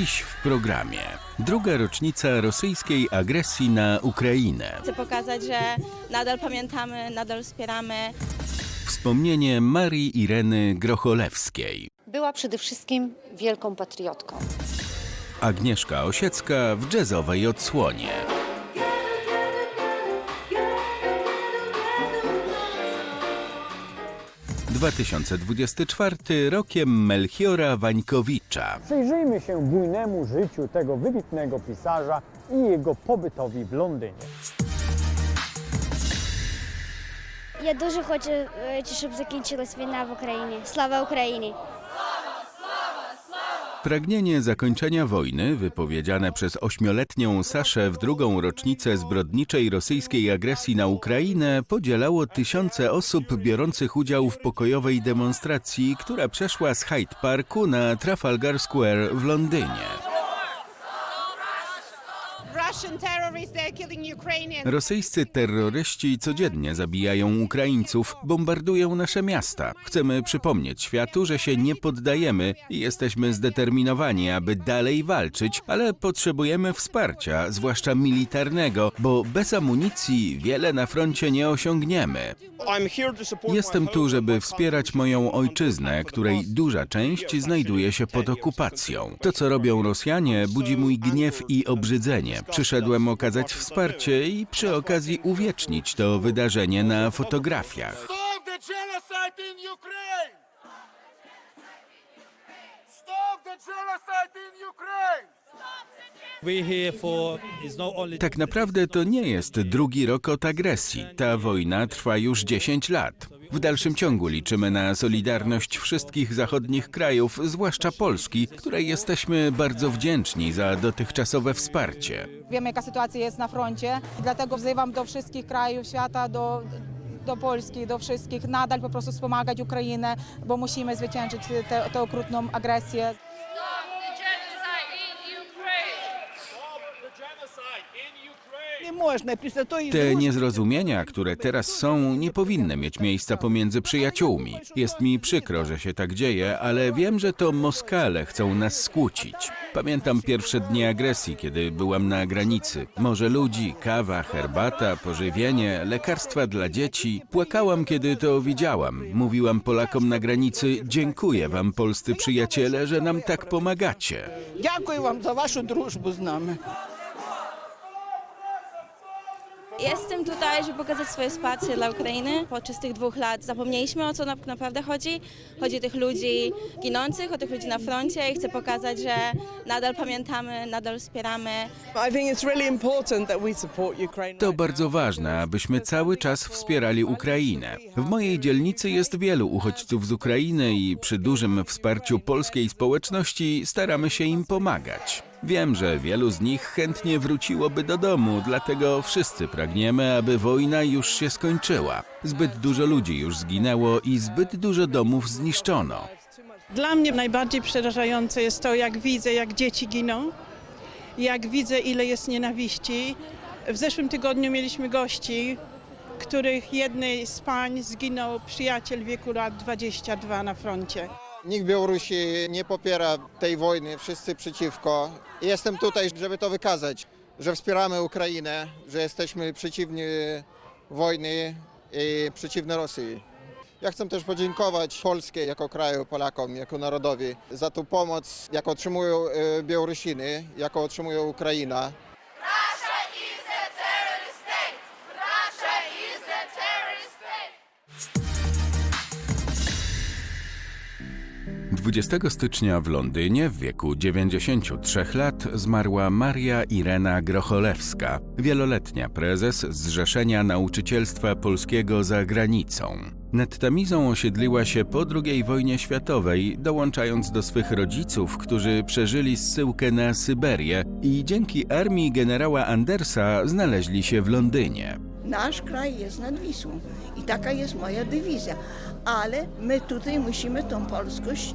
Dziś w programie druga rocznica rosyjskiej agresji na Ukrainę. Chcę pokazać, że nadal pamiętamy, nadal wspieramy. Wspomnienie Marii Ireny Grocholewskiej. Była przede wszystkim wielką patriotką. Agnieszka Osiecka w jazzowej odsłonie. ...2024 rokiem Melchiora Wańkowicza. Przyjrzyjmy się bujnemu życiu tego wybitnego pisarza i jego pobytowi w Londynie. Я дуже хочу, е, щоб закінчилась війна в Україні. Слава Україні! Pragnienie zakończenia wojny, wypowiedziane przez ośmioletnią Saszę w drugą rocznicę zbrodniczej rosyjskiej agresji na Ukrainę, podzielało tysiące osób biorących udział w pokojowej demonstracji, która przeszła z Hyde Parku na Trafalgar Square w Londynie. Rosyjscy terroryści codziennie zabijają Ukraińców, bombardują nasze miasta. Chcemy przypomnieć światu, że się nie poddajemy i jesteśmy zdeterminowani, aby dalej walczyć, ale potrzebujemy wsparcia, zwłaszcza militarnego, bo bez amunicji wiele na froncie nie osiągniemy. Jestem tu, żeby wspierać moją ojczyznę, której duża część znajduje się pod okupacją. To, co robią Rosjanie, budzi mój gniew i obrzydzenie. Przyszedłem okazać wsparcie i przy okazji uwiecznić to wydarzenie na fotografiach. Tak naprawdę to nie jest drugi rok od agresji. Ta wojna trwa już 10 lat. W dalszym ciągu liczymy na solidarność wszystkich zachodnich krajów, zwłaszcza Polski, której jesteśmy bardzo wdzięczni za dotychczasowe wsparcie. Wiemy, jaka sytuacja jest na froncie, dlatego wzywam do wszystkich krajów świata, do, do Polski, do wszystkich, nadal po prostu wspomagać Ukrainę, bo musimy zwyciężyć tę tę okrutną agresję. Te niezrozumienia, które teraz są, nie powinny mieć miejsca pomiędzy przyjaciółmi. Jest mi przykro, że się tak dzieje, ale wiem, że to Moskale chcą nas skłócić. Pamiętam pierwsze dni agresji, kiedy byłam na granicy. Morze ludzi, kawa, herbata, pożywienie, lekarstwa dla dzieci. Płakałam, kiedy to widziałam. Mówiłam Polakom na granicy: Dziękuję wam, polscy przyjaciele, że nam tak pomagacie. Dziękuję wam za waszą drużbę z nami. Jestem tutaj, żeby pokazać swoje wsparcie dla Ukrainy. Podczas tych dwóch lat zapomnieliśmy o co na- naprawdę chodzi. Chodzi o tych ludzi ginących, o tych ludzi na froncie i chcę pokazać, że nadal pamiętamy, nadal wspieramy. To bardzo ważne, abyśmy cały czas wspierali Ukrainę. W mojej dzielnicy jest wielu uchodźców z Ukrainy i przy dużym wsparciu polskiej społeczności staramy się im pomagać. Wiem, że wielu z nich chętnie wróciłoby do domu, dlatego wszyscy pragniemy, aby wojna już się skończyła. Zbyt dużo ludzi już zginęło i zbyt dużo domów zniszczono. Dla mnie najbardziej przerażające jest to, jak widzę, jak dzieci giną, jak widzę, ile jest nienawiści. W zeszłym tygodniu mieliśmy gości, których jednej z pań zginął przyjaciel wieku lat 22 na froncie. Nikt Białorusi nie popiera tej wojny, wszyscy przeciwko. Jestem tutaj, żeby to wykazać, że wspieramy Ukrainę, że jesteśmy przeciwni wojny i przeciwni Rosji. Ja chcę też podziękować Polsce jako kraju, Polakom, jako narodowi za tą pomoc, jaką otrzymują e, Białorusiny, jaką otrzymuje Ukraina. 20 stycznia w Londynie w wieku 93 lat zmarła Maria Irena Grocholewska, wieloletnia prezes Zrzeszenia Nauczycielstwa Polskiego za granicą. Nad Tamizą osiedliła się po II wojnie światowej, dołączając do swych rodziców, którzy przeżyli zsyłkę na Syberię i dzięki armii generała Andersa znaleźli się w Londynie. Nasz kraj jest nad Wisłą i taka jest moja dywizja. Ale my tutaj musimy tą polskość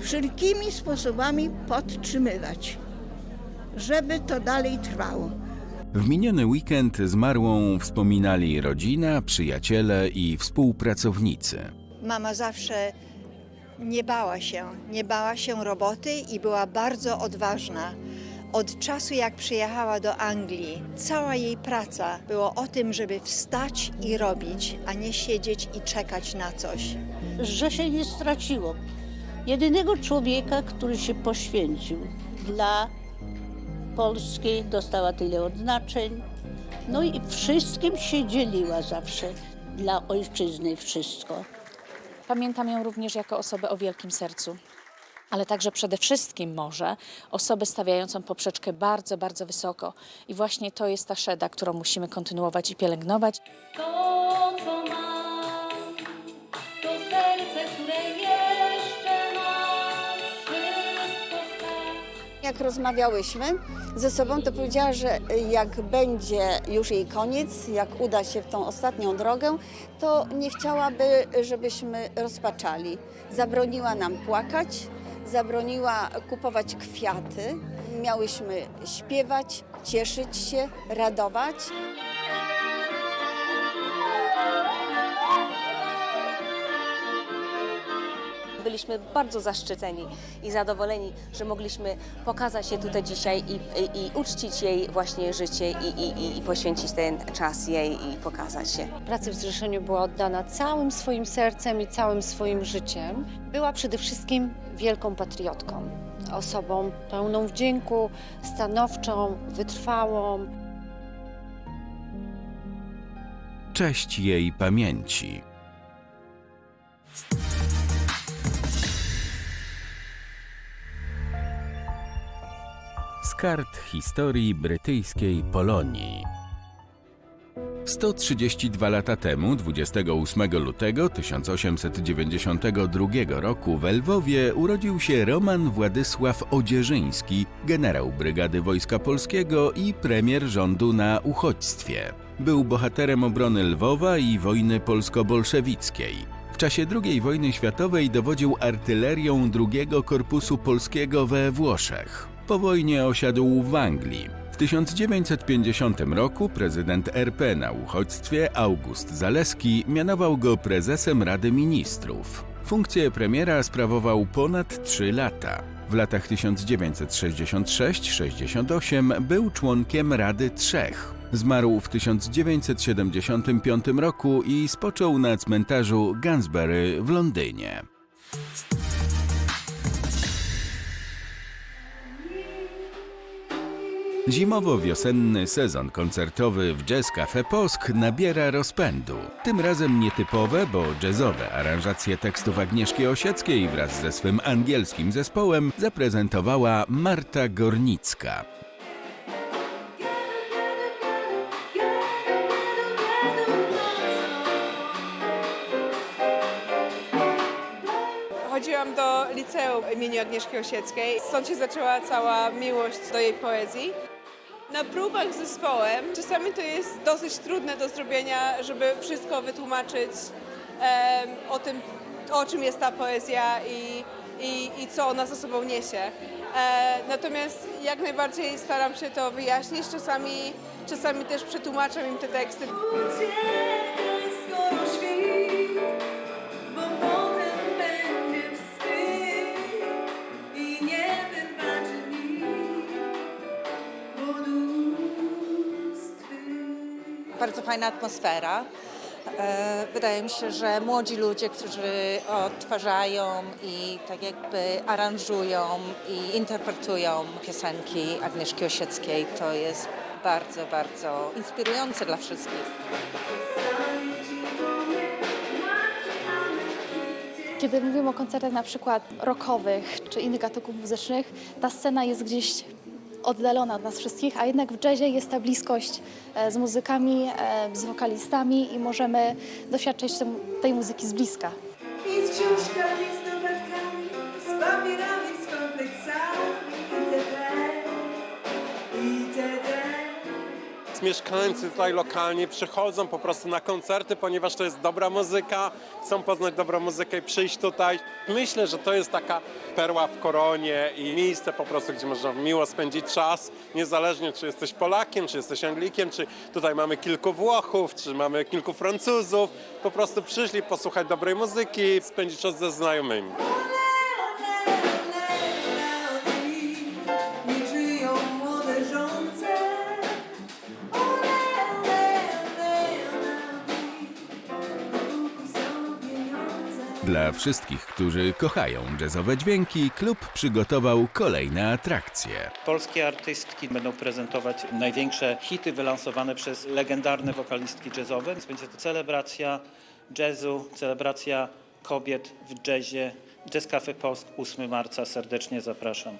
wszelkimi sposobami podtrzymywać, żeby to dalej trwało. W miniony weekend zmarłą wspominali rodzina, przyjaciele i współpracownicy. Mama zawsze Nie bała się, nie bała się roboty i była bardzo odważna. Od czasu jak przyjechała do Anglii, cała jej praca była o tym, żeby wstać i robić, a nie siedzieć i czekać na coś. Że się nie straciło. Jedynego człowieka, który się poświęcił dla Polski, dostała tyle odznaczeń. No i wszystkim się dzieliła zawsze. Dla ojczyzny wszystko. Pamiętam ją również jako osobę o wielkim sercu, ale także przede wszystkim może osobę stawiającą poprzeczkę bardzo, bardzo wysoko. I właśnie to jest ta szeda, którą musimy kontynuować i pielęgnować. Jak rozmawiałyśmy ze sobą, to powiedziała, że jak będzie już jej koniec, jak uda się w tą ostatnią drogę, to nie chciałaby, żebyśmy rozpaczali. Zabroniła nam płakać, zabroniła kupować kwiaty. Miałyśmy śpiewać, cieszyć się, radować. Byliśmy bardzo zaszczyceni i zadowoleni, że mogliśmy pokazać się tutaj dzisiaj i, i, i uczcić jej właśnie życie i, i, i poświęcić ten czas jej i pokazać się. Pracy w zrzeszeniu była oddana całym swoim sercem i całym swoim życiem. Była przede wszystkim wielką patriotką, osobą pełną wdzięku, stanowczą, wytrwałą. Cześć jej pamięci. Kart historii brytyjskiej Polonii. 132 lata temu, 28 lutego 1892 roku w Lwowie urodził się Roman Władysław Odzierzyński, generał Brygady Wojska Polskiego i premier rządu na uchodźstwie. Był bohaterem obrony Lwowa i wojny polsko-bolszewickiej. W czasie II wojny światowej dowodził artylerią II Korpusu Polskiego we Włoszech. Po wojnie osiadł w Anglii. W 1950 roku prezydent RP na uchodźstwie August Zaleski mianował go prezesem Rady Ministrów. Funkcję premiera sprawował ponad 3 lata. W latach 1966-68 był członkiem Rady Trzech. Zmarł w 1975 roku i spoczął na cmentarzu Gansbury w Londynie. Zimowo-wiosenny sezon koncertowy w Jazz Cafe Posk nabiera rozpędu. Tym razem nietypowe, bo jazzowe aranżacje tekstów Agnieszki Osieckiej wraz ze swym angielskim zespołem zaprezentowała Marta Gornicka. Chodziłam do liceum imieniu Agnieszki Osieckiej, stąd się zaczęła cała miłość do jej poezji. Na próbach z zespołem czasami to jest dosyć trudne do zrobienia, żeby wszystko wytłumaczyć o tym, o czym jest ta poezja i, i, i co ona za sobą niesie. E, natomiast jak najbardziej staram się to wyjaśnić, czasami, czasami też przetłumaczam im te teksty. Bardzo fajna atmosfera. E, Wydaje mi się, że młodzi ludzie, którzy odtwarzają i tak jakby aranżują i interpretują piosenki Agnieszki Osieckiej, to jest bardzo, bardzo inspirujące dla wszystkich. Kiedy mówimy o koncertach na przykład rockowych czy innych gatunków muzycznych, ta scena jest gdzieś oddalona od nas wszystkich, a jednak w jazzie jest ta bliskość e, z muzykami, e, z wokalistami i możemy doświadczyć tej muzyki z bliska. I z Mieszkańcy tutaj lokalnie przychodzą po prostu na koncerty, ponieważ to jest dobra muzyka, chcą poznać dobrą muzykę i przyjść tutaj. Myślę, że to jest taka perła w koronie i miejsce po prostu, gdzie można miło spędzić czas, niezależnie czy jesteś Polakiem, czy jesteś Anglikiem, czy tutaj mamy kilku Włochów, czy mamy kilku Francuzów. Po prostu przyszli posłuchać dobrej muzyki, spędzić czas ze znajomymi. Dla wszystkich, którzy kochają jazzowe dźwięki, klub przygotował kolejne atrakcje. Polskie artystki będą prezentować największe hity wylansowane przez legendarne wokalistki jazzowe. Więc będzie to celebracja jazzu, celebracja kobiet w jazzie. Jazz Cafe Post 8 marca. Serdecznie zapraszam.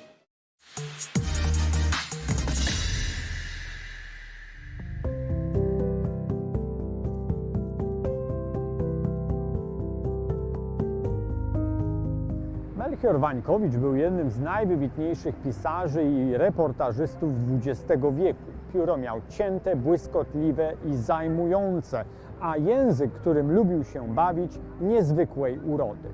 Melchior Wańkowicz był jednym z najwybitniejszych pisarzy i reportażystów XX wieku. Pióro miał cięte, błyskotliwe i zajmujące, a język, którym lubił się bawić, niezwykłej urody.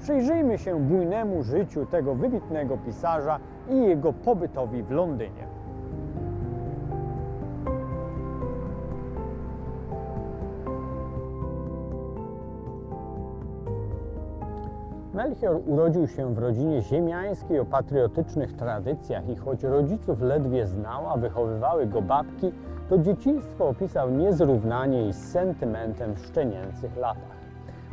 Przyjrzyjmy się bujnemu życiu tego wybitnego pisarza i jego pobytowi w Londynie. Melchior urodził się w rodzinie ziemiańskiej o patriotycznych tradycjach i choć rodziców ledwie znał, a wychowywały go babki, to dzieciństwo opisał niezrównanie i z sentymentem w szczenięcych latach.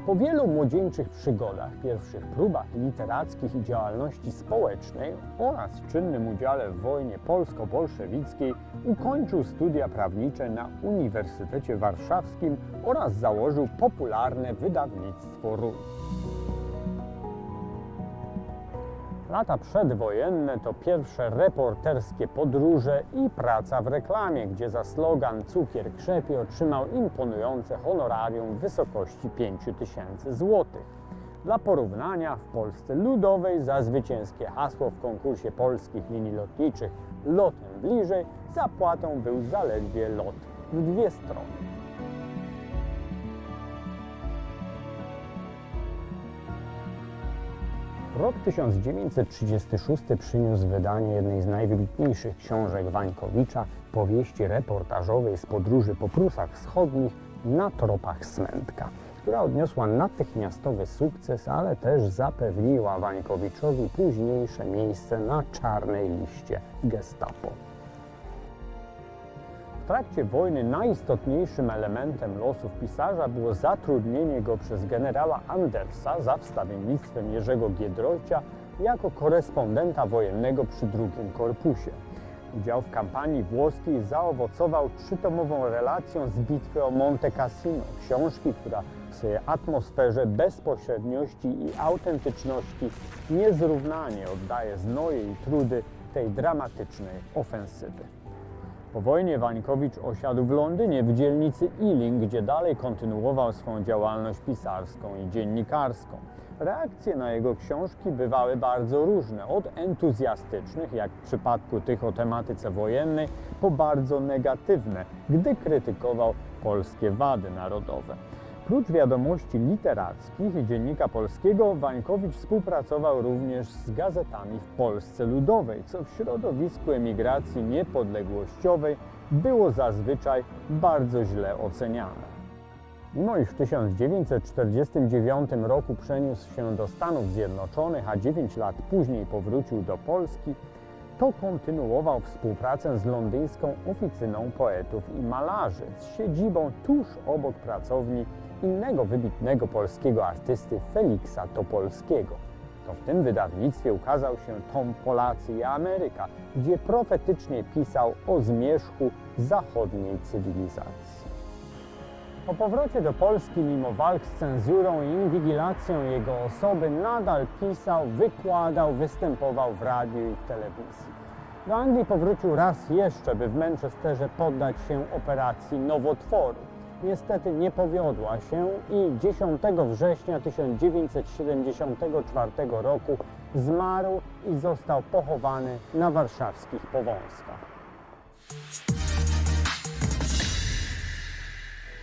Po wielu młodzieńczych przygodach, pierwszych próbach literackich i działalności społecznej oraz czynnym udziale w wojnie polsko-bolszewickiej ukończył studia prawnicze na Uniwersytecie Warszawskim oraz założył popularne wydawnictwo RUJ. Lata przedwojenne to pierwsze reporterskie podróże i praca w reklamie, gdzie za slogan Cukier krzepie otrzymał imponujące honorarium w wysokości 5000 zł. Dla porównania w Polsce Ludowej za zwycięskie hasło w konkursie polskich linii lotniczych Lotem bliżej zapłatą był zaledwie lot w dwie strony. Rok 1936 przyniósł wydanie jednej z najwybitniejszych książek Wańkowicza, powieści reportażowej z podróży po Prusach Wschodnich na tropach Smętka, która odniosła natychmiastowy sukces, ale też zapewniła Wańkowiczowi późniejsze miejsce na czarnej liście Gestapo. Trakcie wojny najistotniejszym elementem losów pisarza było zatrudnienie go przez generała Andersa za wstawiennictwem Jerzego Giedroycia jako korespondenta wojennego przy drugim korpusie. Udział w kampanii włoskiej zaowocował trzytomową relacją z bitwy o Monte Cassino, książki, która w swojej atmosferze, bezpośredniości i autentyczności niezrównanie oddaje znoje i trudy tej dramatycznej ofensywy. Po wojnie Wańkowicz osiadł w Londynie w dzielnicy Ealing, gdzie dalej kontynuował swą działalność pisarską i dziennikarską. Reakcje na jego książki bywały bardzo różne, od entuzjastycznych, jak w przypadku tych o tematyce wojennej, po bardzo negatywne, gdy krytykował polskie wady narodowe. Prócz wiadomości literackich i Dziennika Polskiego, Wańkowicz współpracował również z gazetami w Polsce Ludowej, co w środowisku emigracji niepodległościowej było zazwyczaj bardzo źle oceniane. Mimo iż w 1949 roku przeniósł się do Stanów Zjednoczonych, a 9 lat później powrócił do Polski, to kontynuował współpracę z londyńską oficyną poetów i malarzy z siedzibą tuż obok pracowni innego wybitnego polskiego artysty Feliksa Topolskiego. To w tym wydawnictwie ukazał się tom Polacy i Ameryka, gdzie profetycznie pisał o zmierzchu zachodniej cywilizacji. Po powrocie do Polski, mimo walk z cenzurą i inwigilacją jego osoby, nadal pisał, wykładał, występował w radiu i w telewizji. Do Anglii powrócił raz jeszcze, by w Manchesterze poddać się operacji nowotworu niestety nie powiodła się i 10 września 1974 roku zmarł i został pochowany na warszawskich Powązkach.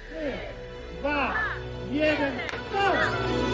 Trzy, dwa, jeden, start!